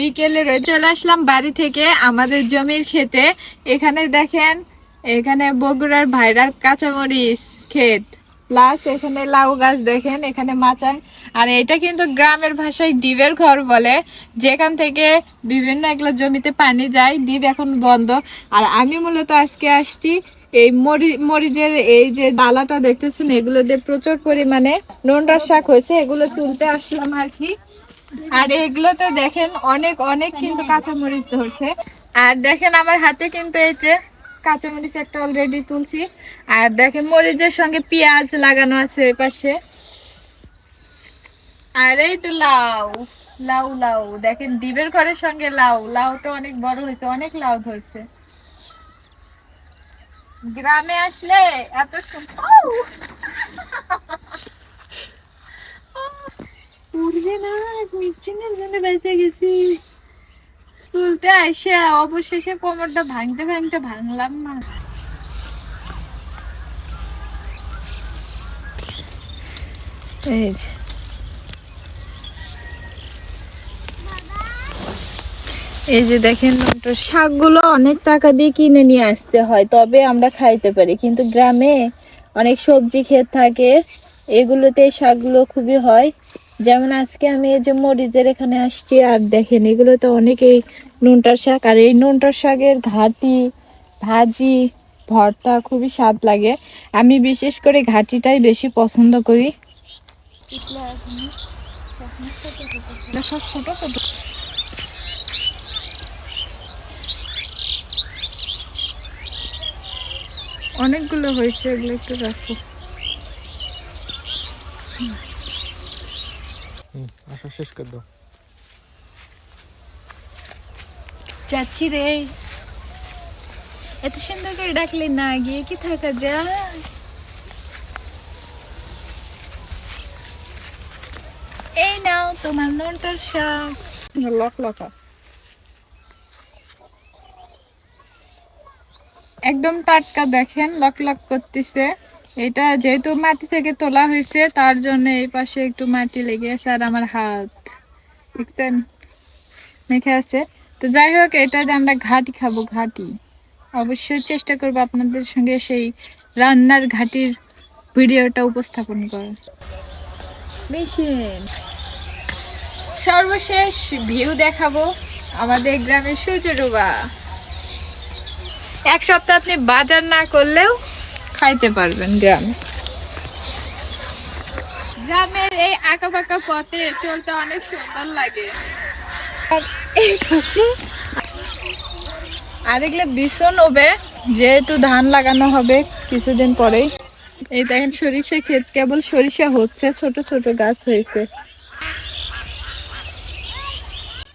বিকেলে চলে আসলাম বাড়ি থেকে আমাদের জমির খেতে। এখানে দেখেন, এখানে বগুড়ার ভাইরাল কাঁচামরিচ ক্ষেত। প্লাস এখানে লাউ গাছ দেখেন, এখানে মাচাং আর এটা কিন্তু গ্রামের ভাষায় ডিবের ঘর বলে। যেখান থেকে বিভিন্ন এগুলো জমিতে পানি যায়, ডিব এখন বন্ধ। আর আমি মূলত আজকে আসছি এই মরি মরিচের এই যে ডালাটা দেখতেছেন, এগুলো দিয়ে প্রচুর পরিমাণে নোনরার শাক হয়েছে। এগুলো তুলতে আসলাম আর কি। আর এগুলোতে দেখেন, অনেক অনেক কিন্তু কাঁচামরিচ ধরছে। আর দেখেন আমার হাতে কিন্তু এই যে কাঁচামরিচ একটা অলরেডি তুলছি। আর দেখেন মরিচের সঙ্গে পেঁয়াজ লাগানো আছে এই পাশে। আর এই তো লাউ লাউ লাউ। দেখেন ডিবের ঘরের সঙ্গে লাউ। লাউটা অনেক বড় হয়েছে, অনেক লাউ ধরছে। গ্রামে আসলে এত তুলতে অবশেষে কোমরটা ভাঙতে ভাঙতে ভাঙলাম না। এই যে। এই যে দেখেন শাকগুলো অনেক টাকা দিয়ে কিনে নিয়ে আসতে হয়, তবে আমরা খাইতে পারি। কিন্তু গ্রামে অনেক সবজি ক্ষেত থাকে, এগুলোতে শাকগুলো খুবই হয়। যেমন আজকে আমি এই যে মরিচের এখানে আসছি, আর দেখেন এগুলো তো অনেকেই নুনটার শাক, আর এই নুনটার শাকের ঘাটি, ভাজি, ভর্তা খুবই স্বাদ লাগে। আমি বিশেষ করে ঘাটিটাই বেশি পছন্দ করি। অনেকগুলো হয়েছে, এগুলো একটু রাখো। আসা শেষ করে দাও। যাচ্ছি রে। এত সুন্দর করে ডাকলে না গিয়ে কি থাকা যায়? এই নাও তোমার নটার শাক। লক লকা একদম টাটকা দেখেন লক লক করতেছে। এটা যেহেতু মাটি থেকে তোলা হয়েছে, তার জন্য এই পাশে একটু মাটি লেগে আছে আর আমার হাত। দেখছেন? মেখে আছে। তো যাই হোক, এটা আমরা ঘাটি খাব, ঘাটি। অবশ্যই চেষ্টা করব আপনাদের সঙ্গে সেই রান্নার ঘাটির ভিডিওটা উপস্থাপন করার। মেশিন। সর্বশেষ ভিউ দেখাবো আমাদের গ্রামের সূর্য ডোবা এক সপ্তাহ আপনি বাজার না করলেও খাইতে পারবেন গ্রামে। গ্রামের এই আঁকা বাঁকা পথে চলতে অনেক সুন্দর লাগে। আর আর এগুলো ভীষণ হবে যেহেতু ধান লাগানো হবে কিছুদিন পরেই। এই দেখেন সরিষা ক্ষেত কেবল সরিষা হচ্ছে ছোট ছোট গাছ হয়েছে।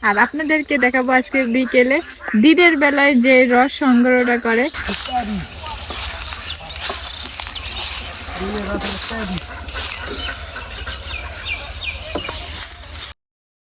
আর আপনাদেরকে দেখাবো আজকে বিকেলে দিনের বেলায় যে রস সংগ্রহটা করে। Due,